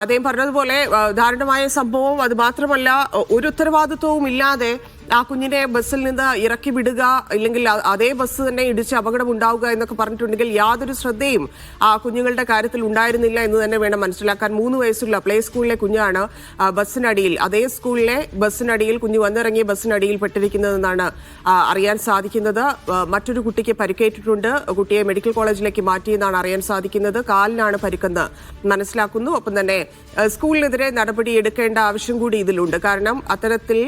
അദ്ദേഹം പറഞ്ഞതുപോലെ ദാരുണമായ സംഭവം അത് മാത്രമല്ല ഒരു ഉത്തരവാദിത്വവും ഇല്ലാതെ ആ കുഞ്ഞിനെ ബസ്സിൽ നിന്ന് ഇറക്കി വിടുക ഇല്ലെങ്കിൽ അതേ ബസ് തന്നെ ഇടിച്ച് അപകടം ഉണ്ടാവുക എന്നൊക്കെ പറഞ്ഞിട്ടുണ്ടെങ്കിൽ യാതൊരു ശ്രദ്ധയും ആ കുഞ്ഞുങ്ങളുടെ കാര്യത്തിൽ ഉണ്ടായിരുന്നില്ല എന്ന് തന്നെ വേണം മനസ്സിലാക്കാൻ. മൂന്ന് വയസ്സുള്ള പ്ലേ സ്കൂളിലെ കുഞ്ഞാണ് ബസ്സിനടിയിൽ അതേ സ്കൂളിലെ ബസ്സിനടിയിൽ കുഞ്ഞ് വന്നിറങ്ങിയ ബസ്സിനടിയിൽ പെട്ടിരിക്കുന്നതെന്നാണ് അറിയാൻ സാധിക്കുന്നത്. മറ്റൊരു കുട്ടിക്ക് പരിക്കേറ്റിട്ടുണ്ട് കുട്ടിയെ മെഡിക്കൽ കോളേജിലേക്ക് മാറ്റിയെന്നാണ് അറിയാൻ സാധിക്കുന്നത്. കാലിനാണ് പരിക്കെന്ന് മനസ്സിലാക്കുന്നു. ഒപ്പം തന്നെ സ്കൂളിനെതിരെ നടപടി എടുക്കേണ്ട ആവശ്യം കൂടി ഇതിലുണ്ട്. കാരണം അത്തരത്തിൽ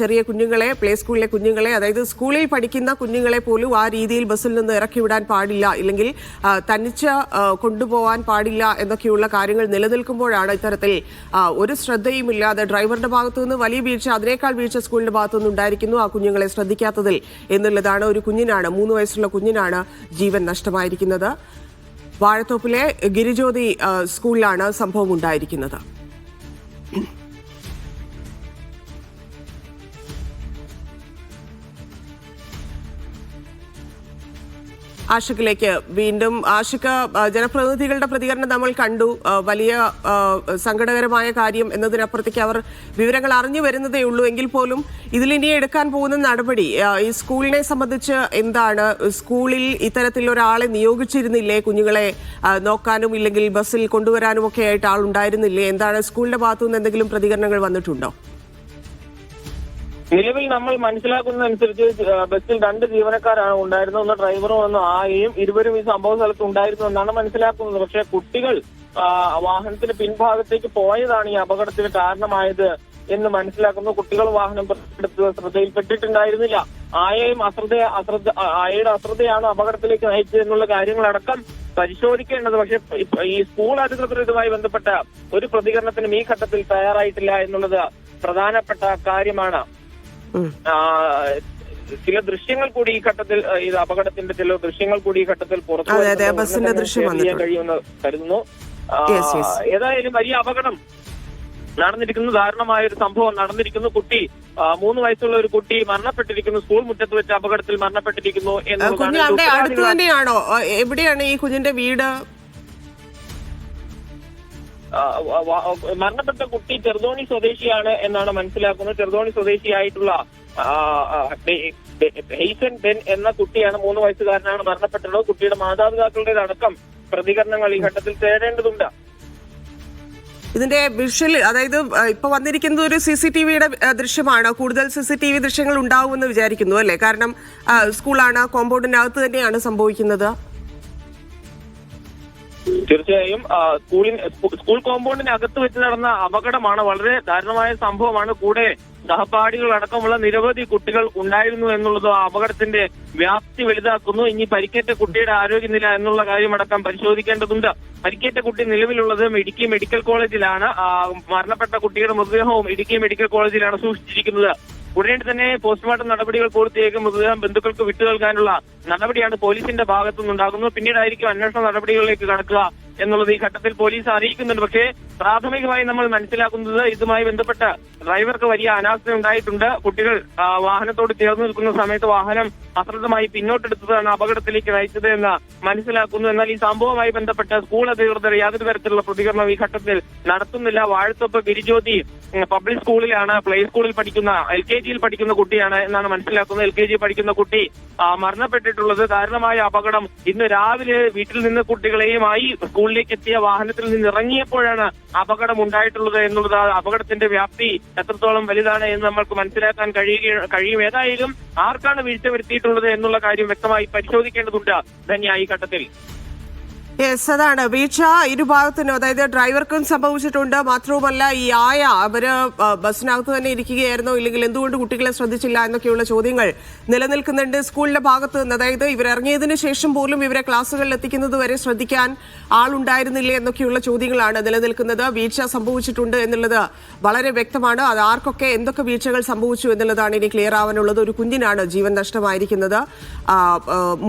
ചെറിയ ചെറിയ കുഞ്ഞുങ്ങളെ പ്ലേ സ്കൂളിലെ കുഞ്ഞുങ്ങളെ അതായത് സ്കൂളിൽ പഠിക്കുന്ന കുഞ്ഞുങ്ങളെ പോലും ആ രീതിയിൽ ബസ്സിൽ നിന്ന് ഇറക്കി വിടാൻ പാടില്ല. ഇല്ലെങ്കിൽ തനിച്ച് കൊണ്ടുപോകാൻ പാടില്ല എന്നൊക്കെയുള്ള കാര്യങ്ങൾ നിലനിൽക്കുമ്പോഴാണ് ഇത്തരത്തിൽ ഒരു ശ്രദ്ധയുമില്ലാതെ ഡ്രൈവറുടെ ഭാഗത്തുനിന്ന് വലിയ വീഴ്ച അതിനേക്കാൾ വീഴ്ച സ്കൂളിന്റെ ഭാഗത്തു നിന്ന് ഉണ്ടായിരിക്കുന്നു ആ കുഞ്ഞുങ്ങളെ ശ്രദ്ധിക്കാത്തതിൽ എന്നുള്ളതാണ് ഒരു കുഞ്ഞിനാണ് മൂന്ന് വയസ്സുള്ള കുഞ്ഞിനാണ് ജീവൻ നഷ്ടമായിരിക്കുന്നത്. വാഴത്തോപ്പിലെ ഗിരിജ്യോതി സ്കൂളിലാണ് സംഭവം ഉണ്ടായിരിക്കുന്നത്. ആഷിഖിലേക്ക് വീണ്ടും ആഷിഖ് ജനപ്രതിനിധികളുടെ പ്രതികരണം നമ്മൾ കണ്ടു. വലിയ സങ്കടകരമായ കാര്യം എന്നതിനപ്പുറത്തേക്ക് അവർ വിവരങ്ങൾ അറിഞ്ഞു വരുന്നതേ ഉള്ളൂ. എങ്കിൽ പോലും ഇതിലിനി എടുക്കാൻ പോകുന്ന നടപടി ഈ സ്കൂളിനെ സംബന്ധിച്ച് എന്താണ്? സ്കൂളിൽ ഇത്തരത്തിൽ ഒരാളെ നിയോഗിച്ചിരുന്നില്ലേ? കുഞ്ഞുങ്ങളെ നോക്കാനും ഇല്ലെങ്കിൽ ബസ്സിൽ കൊണ്ടുവരാനും ഒക്കെ ആയിട്ട് ആളുണ്ടായിരുന്നില്ലേ എന്താണ് സ്കൂളിന്റെ ഭാഗത്തുനിന്ന് എന്തെങ്കിലും പ്രതികരണങ്ങൾ വന്നിട്ടുണ്ടോ? നിലവിൽ നമ്മൾ മനസ്സിലാക്കുന്നതനുസരിച്ച് ബസ്സിൽ രണ്ട് ജീവനക്കാരാണ് ഉണ്ടായിരുന്നത്. ഒന്ന് ഡ്രൈവറും ഒന്ന് ആയും ഇരുവരും ഈ സംഭവ സ്ഥലത്ത് ഉണ്ടായിരുന്നു എന്നാണ് മനസ്സിലാക്കുന്നത്. പക്ഷേ കുട്ടികൾ വാഹനത്തിന്റെ പിൻഭാഗത്തേക്ക് പോയതാണ് ഈ അപകടത്തിന് കാരണമായത് എന്ന് മനസ്സിലാക്കുന്നു. കുട്ടികൾ വാഹനം ശ്രദ്ധയിൽപ്പെട്ടിട്ടുണ്ടായിരുന്നില്ല. ആയയും അശ്രദ്ധ അശ്രദ്ധ ആയയുടെ അശ്രദ്ധയാണ് അപകടത്തിലേക്ക് നയിച്ചത് എന്നുള്ള കാര്യങ്ങളടക്കം പരിശോധിക്കേണ്ടത്. പക്ഷെ ഈ സ്കൂൾ അധികൃതർ ഇതുമായി ബന്ധപ്പെട്ട ഒരു പ്രതികരണത്തിനും ഈ ഘട്ടത്തിൽ തയ്യാറായിട്ടില്ല എന്നുള്ളത് പ്രധാനപ്പെട്ട കാര്യമാണ്. ചില ദൃശ്യങ്ങൾ കൂടി ഈ ഘട്ടത്തിൽ ഈ ഇത് അപകടത്തിന്റെ ചില ദൃശ്യങ്ങൾ കൂടി ഈ ഘട്ടത്തിൽ പുറത്തു ദൃശ്യം. കഴിയുമെന്ന് കരുതുന്നു. ഏതായാലും വലിയ അപകടം നടന്നിരിക്കുന്നു. ദാരുണമായ ഒരു സംഭവം നടന്നിരിക്കുന്നു. കുട്ടി മൂന്ന് വയസ്സുള്ള ഒരു കുട്ടി മരണപ്പെട്ടിരിക്കുന്നു. സ്കൂൾ മുറ്റത്ത് വെച്ച് അപകടത്തിൽ മരണപ്പെട്ടിരിക്കുന്നു എന്ന് എന്നുള്ളതാണ് കുഞ്ഞ് ഇതിന്റെ അടുത്ത് തന്നെയാണോ? എവിടെയാണ് ഈ കുഞ്ഞിന്റെ വീട്? മരണപ്പെട്ട കുട്ടി ചെറുതോണി സ്വദേശിയാണ് എന്നാണ് മനസ്സിലാക്കുന്നത്. ചെറുതോണി സ്വദേശിയായിട്ടുള്ള ഹെയ്സൻ ബെൻ എന്ന കുട്ടിയാണ് മൂന്ന് വയസ്സുകാരനാണ് മരണപ്പെട്ടത്. കുട്ടിയുടെ മാതാപിതാക്കളുടെ അടക്കം പ്രതികരണങ്ങൾ ഈ ഘട്ടത്തിൽ തേടേണ്ടതുണ്ട്. ഇതിന്റെ വിഷ്വൽ അതായത് ഇപ്പൊ വന്നിരിക്കുന്നത് ഒരു സി സി ടി വിയുടെ ദൃശ്യമാണ്. കൂടുതൽ സി സി ടി വി ദൃശ്യങ്ങൾ ഉണ്ടാവുമെന്ന് വിചാരിക്കുന്നു അല്ലെ? കാരണം സ്കൂളാണ് കോമ്പൗണ്ടിനകത്ത് തന്നെയാണ് സംഭവിക്കുന്നത്. തീർച്ചയായും സ്കൂളിന് സ്കൂൾ കോമ്പൗണ്ടിന് അകത്ത് വെച്ച് നടന്ന അപകടമാണ് വളരെ ദാരുണമായ സംഭവമാണ്. കൂടെ സഹപാഠികൾ അടക്കമുള്ള നിരവധി കുട്ടികൾ ഉണ്ടായിരുന്നു എന്നുള്ളത് അപകടത്തിന്റെ വ്യാപ്തി വലുതാക്കുന്നു. ഇനി പരിക്കേറ്റ കുട്ടിയുടെ ആരോഗ്യനില എന്നുള്ള കാര്യമടക്കം പരിശോധിക്കേണ്ടതുണ്ട്. പരിക്കേറ്റ കുട്ടി നിലവിലുള്ളത് ഇടുക്കി മെഡിക്കൽ കോളേജിലാണ്. മരണപ്പെട്ട കുട്ടിയുടെ മൃതദേഹവും ഇടുക്കി മെഡിക്കൽ കോളേജിലാണ് സൂക്ഷിച്ചിരിക്കുന്നത്. ഉടനെ തന്നെ പോസ്റ്റ്മോർട്ടം നടപടികൾ പൂർത്തിയാക്കി മൃതദേഹം ബന്ധുക്കൾക്ക് വിട്ടു നൽകാനുള്ള നടപടിയാണ് പോലീസിന്റെ ഭാഗത്തുനിന്നുണ്ടാകുന്നത്. പിന്നീടായിരിക്കും അന്വേഷണ നടപടികളിലേക്ക് കടക്കുക എന്നുള്ളത് ഈ ഘട്ടത്തിൽ പോലീസ് അറിയിക്കുന്നുണ്ട്. പക്ഷേ പ്രാഥമികമായി നമ്മൾ മനസ്സിലാക്കുന്നത് ഇതുമായി ബന്ധപ്പെട്ട ഡ്രൈവർക്ക് വലിയ അനാസ്ഥ ഉണ്ടായിട്ടുണ്ട്. കുട്ടികൾ വാഹനത്തോട് ചേർന്ന് നിൽക്കുന്ന സമയത്ത് വാഹനം അശ്രദ്ധമായി പിന്നോട്ടെടുത്തതാണ് അപകടത്തിലേക്ക് നയിച്ചത് എന്ന് മനസ്സിലാക്കുന്നു. എന്നാൽ ഈ സംഭവവുമായി ബന്ധപ്പെട്ട സ്കൂൾ അധികൃതർ യാതൊരു തരത്തിലുള്ള പ്രതികരണം ഈ ഘട്ടത്തിൽ നടത്തുന്നില്ല. വാഴത്തൊപ്പ് ഗിരിജ്യോതി പബ്ലിക് സ്കൂളിലാണ് പ്ലേ സ്കൂളിൽ പഠിക്കുന്ന എൽ കെ ജിയിൽ പഠിക്കുന്ന കുട്ടിയാണ് എന്നാണ് മനസ്സിലാക്കുന്നത്. എൽ കെ ജി പഠിക്കുന്ന കുട്ടി മരണപ്പെട്ടിട്ടുള്ളത്. കാരണമായ അപകടം. ഇന്ന് രാവിലെ വീട്ടിൽ നിന്ന് കുട്ടികളെയുമായി സ്കൂളിലേക്ക് എത്തിയ വാഹനത്തിൽ നിന്ന് ഇറങ്ങിയപ്പോഴാണ് അപകടം ഉണ്ടായിട്ടുള്ളത് എന്നുള്ളത് അപകടത്തിന്റെ വ്യാപ്തി എത്രത്തോളം വലുതാണ് എന്ന് നമ്മൾക്ക് മനസ്സിലാക്കാൻ കഴിയുക കഴിയും. ഏതായാലും ആർക്കാണ് വീഴ്ച വരുത്തിയിട്ടുള്ളത് എന്നുള്ള കാര്യം വ്യക്തമായി പരിശോധിക്കേണ്ടതുണ്ട് ധന്യ ഈ ഘട്ടത്തിൽ. യെസ് അതാണ്. വീഴ്ച ഇരുഭാഗത്തിനും അതായത് ഡ്രൈവർക്കും സംഭവിച്ചിട്ടുണ്ട്. മാത്രവുമല്ല ഈ ആയ അവർ ബസ്സിനകത്ത് തന്നെ ഇരിക്കുകയായിരുന്നു? ഇല്ലെങ്കിൽ എന്തുകൊണ്ട് കുട്ടികളെ ശ്രദ്ധിച്ചില്ല എന്നൊക്കെയുള്ള ചോദ്യങ്ങൾ നിലനിൽക്കുന്നുണ്ട് സ്കൂളിന്റെ ഭാഗത്ത് നിന്ന്. അതായത് ഇവർ ഇറങ്ങിയതിനു ശേഷം പോലും ഇവരെ ക്ലാസ്സുകളിൽ എത്തിക്കുന്നത് വരെ ശ്രദ്ധിക്കാൻ ആളുണ്ടായിരുന്നില്ലേ എന്നൊക്കെയുള്ള ചോദ്യങ്ങളാണ് നിലനിൽക്കുന്നത്. വീഴ്ച സംഭവിച്ചിട്ടുണ്ട് എന്നുള്ളത് വളരെ വ്യക്തമാണ്. അത് ആർക്കൊക്കെ എന്തൊക്കെ വീഴ്ചകൾ സംഭവിച്ചു എന്നുള്ളതാണ് ഇനി ക്ലിയർ ആവാനുള്ളത്. ഒരു കുഞ്ഞിനാണ് ജീവൻ നഷ്ടമായിരിക്കുന്നത്.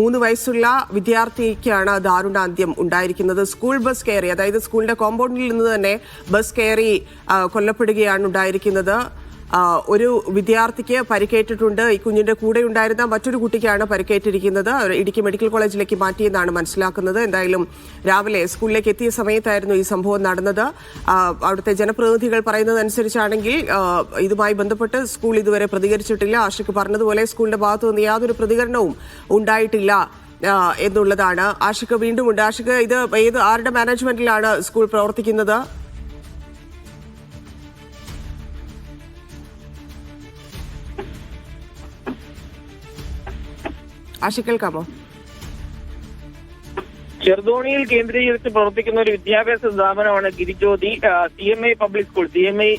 മൂന്ന് വയസ്സുള്ള വിദ്യാർത്ഥിക്കാണ് ദാരുണാന്ത്യം ഉണ്ടായിരിക്കുന്നത്. സ്കൂൾ ബസ് കയറി അതായത് സ്കൂളിന്റെ കോമ്പൗണ്ടിൽ നിന്ന് തന്നെ ബസ് കയറി കൊല്ലപ്പെടുകയാണ് ഉണ്ടായിരിക്കുന്നത്. ഒരു വിദ്യാർത്ഥിക്ക് പരിക്കേറ്റിട്ടുണ്ട്. ഈ കുഞ്ഞിന്റെ കൂടെ ഉണ്ടായിരുന്ന മറ്റൊരു കുട്ടിക്കാണ് പരിക്കേറ്റിരിക്കുന്നത്. ഇടുക്കി മെഡിക്കൽ കോളേജിലേക്ക് മാറ്റിയെന്നാണ് മനസ്സിലാക്കുന്നത്. എന്തായാലും രാവിലെ സ്കൂളിലേക്ക് എത്തിയ സമയത്തായിരുന്നു ഈ സംഭവം നടന്നത്. അവിടുത്തെ ജനപ്രതിനിധികൾ പറയുന്നതനുസരിച്ചാണെങ്കിൽ ഇതുമായി ബന്ധപ്പെട്ട് സ്കൂൾ ഇതുവരെ പ്രതികരിച്ചിട്ടില്ല. ആഷിക്ക് പറഞ്ഞതുപോലെ സ്കൂളിന്റെ ഭാഗത്തുനിന്ന് യാതൊരു പ്രതികരണവും ഉണ്ടായിട്ടില്ല. എന്നുള്ളതാണ്. ആഷിക്ക് വീണ്ടും ഉണ്ട്. ആഷിക്ക് ഇത് ഏത് ആരുടെ മാനേജ്മെന്റിലാണ് സ്കൂൾ പ്രവർത്തിക്കുന്നത്? ആഷിക്ക് കേൾക്കാമോ? ചെറുതോണിയിൽ കേന്ദ്രീകരിച്ച് പ്രവർത്തിക്കുന്ന ഒരു വിദ്യാഭ്യാസ സ്ഥാപനമാണ് Girijyothi C M I public school C M I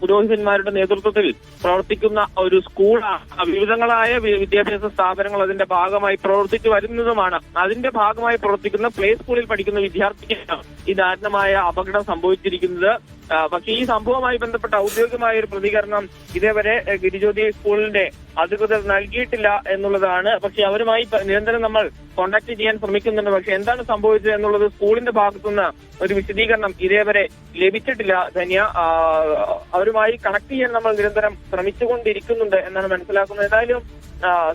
പുരോഹിതന്മാരുടെ നേതൃത്വത്തിൽ പ്രവർത്തിക്കുന്ന ഒരു സ്കൂളാണ്. വിവിധങ്ങളായ വിദ്യാഭ്യാസ സ്ഥാപനങ്ങൾ അതിന്റെ ഭാഗമായി പ്രവർത്തിച്ചു വരുന്നതുമാണ്. അതിന്റെ ഭാഗമായി പ്രവർത്തിക്കുന്ന പ്ലേ സ്കൂളിൽ പഠിക്കുന്ന വിദ്യാർത്ഥിക്കാണ് ഈ ദാരുണമായ അപകടം സംഭവിച്ചിരിക്കുന്നത് പക്ഷേ ഈ സംഭവവുമായി ബന്ധപ്പെട്ട ഔദ്യോഗികമായ ഒരു പ്രതികരണം ഇതേവരെ ഗിരിജ്യോതി സ്കൂളിന്റെ അധികൃതർ നൽകിയിട്ടില്ല എന്നുള്ളതാണ്. പക്ഷെ അവരുമായി നിരന്തരം നമ്മൾ കോണ്ടാക്ട് ചെയ്യാൻ ശ്രമിക്കുന്നുണ്ട്. പക്ഷെ എന്താണ് സംഭവിച്ചത് എന്നുള്ളത് സ്കൂളിന്റെ ഭാഗത്തുനിന്ന് ഒരു വിശദീകരണം ഇതേവരെ ലഭിച്ചിട്ടില്ല ധന്യ. അവരുമായി കണക്ട് ചെയ്യാൻ നമ്മൾ നിരന്തരം ശ്രമിച്ചുകൊണ്ടിരിക്കുന്നുണ്ട് എന്നാണ് മനസ്സിലാക്കുന്നത്. ഏതായാലും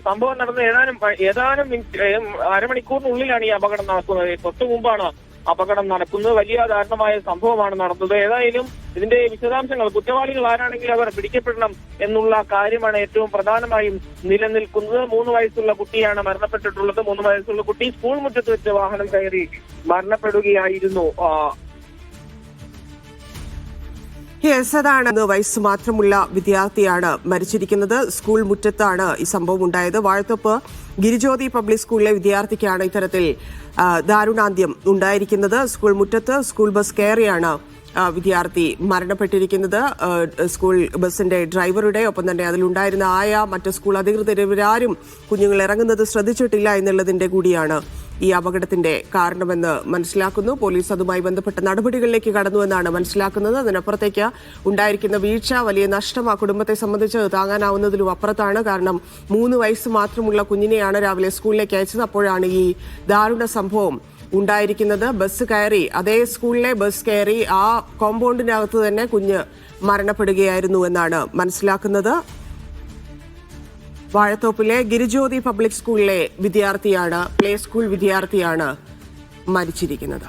സംഭവം നടന്ന ഏതാനും ഏതാനും അരമണിക്കൂറിനുള്ളിലാണ് ഈ അപകടം നടക്കുന്നത്. തൊട്ടു മുമ്പാണ് അപകടം നടക്കുന്നത് വലിയ ദാരുണമായ സംഭവമാണ് നടന്നത്. ഏതായാലും ഇതിന്റെ വിശദാംശങ്ങൾ കുറ്റവാളികൾ ആരാണെങ്കിൽ അവർ പിടിക്കപ്പെടണം എന്നുള്ള കാര്യമാണ് ഏറ്റവും പ്രധാനമായും നിലനിൽക്കുന്നത്. മൂന്ന് വയസ്സുള്ള കുട്ടിയാണ് മരണപ്പെട്ടിട്ടുള്ളത്. മൂന്ന് വയസ്സുള്ള കുട്ടി സ്കൂൾ മുറ്റത്ത് വെച്ച് വാഹനം കയറി മരണപ്പെടുകയായിരുന്നു. യെസ് അതാണ്. വയസ്സ് മാത്രമുള്ള വിദ്യാർത്ഥിയാണ് മരിച്ചിരിക്കുന്നത്. സ്കൂൾ മുറ്റത്താണ് ഈ സംഭവം ഉണ്ടായത്. വാഴത്തോപ്പ് ഗിരിജ്യോതി പബ്ലിക് സ്കൂളിലെ വിദ്യാർത്ഥിക്കാണ് ഇത്തരത്തിൽ ദാരുണാന്ത്യം ഉണ്ടായിരിക്കുന്നത്. സ്കൂൾ മുറ്റത്ത് സ്കൂൾ ബസ് കയറിയാണ് വിദ്യാർത്ഥി മരണപ്പെട്ടിരിക്കുന്നത്. സ്കൂൾ ബസിന്റെ ഡ്രൈവറുടെ ഒപ്പം തന്നെ അതിലുണ്ടായിരുന്ന ആയ മറ്റ് സ്കൂൾ അധികൃതർ കുഞ്ഞുങ്ങൾ ഇറങ്ങുന്നത് ശ്രദ്ധിച്ചിട്ടില്ല എന്നുള്ളതിന്റെ കൂടിയാണ് ഈ അപകടത്തിന്റെ കാരണമെന്ന് മനസ്സിലാക്കുന്നു. പോലീസ് അതുമായി ബന്ധപ്പെട്ട നടപടികളിലേക്ക് കടന്നുവെന്നാണ് മനസ്സിലാക്കുന്നത്. അതിനപ്പുറത്തേക്ക് ഉണ്ടായിരിക്കുന്ന വീഴ്ച വലിയ നഷ്ടം ആ കുടുംബത്തെ സംബന്ധിച്ച് താങ്ങാനാവുന്നതിലും അപ്പുറത്താണ്. കാരണം മൂന്ന് വയസ്സ് മാത്രമുള്ള കുഞ്ഞിനെയാണ് രാവിലെ സ്കൂളിലേക്ക് അയച്ചത്. അപ്പോഴാണ് ഈ ദാരുണ സംഭവം ഉണ്ടായിരിക്കുന്നത്. ബസ് കയറി അതേ സ്കൂളിലെ ബസ് കയറി ആ കോമ്പൗണ്ടിനകത്ത് തന്നെ കുഞ്ഞ് മരണപ്പെടുകയായിരുന്നു എന്നാണ് മനസ്സിലാക്കുന്നത്. വാഴത്തോപ്പിലെ ഗിരിജ്യോതി പബ്ലിക് സ്കൂളിലെ വിദ്യാർത്ഥിയാണ് പ്ലേ സ്കൂൾ വിദ്യാർത്ഥിയാണ് മരിച്ചിരിക്കുന്നത്.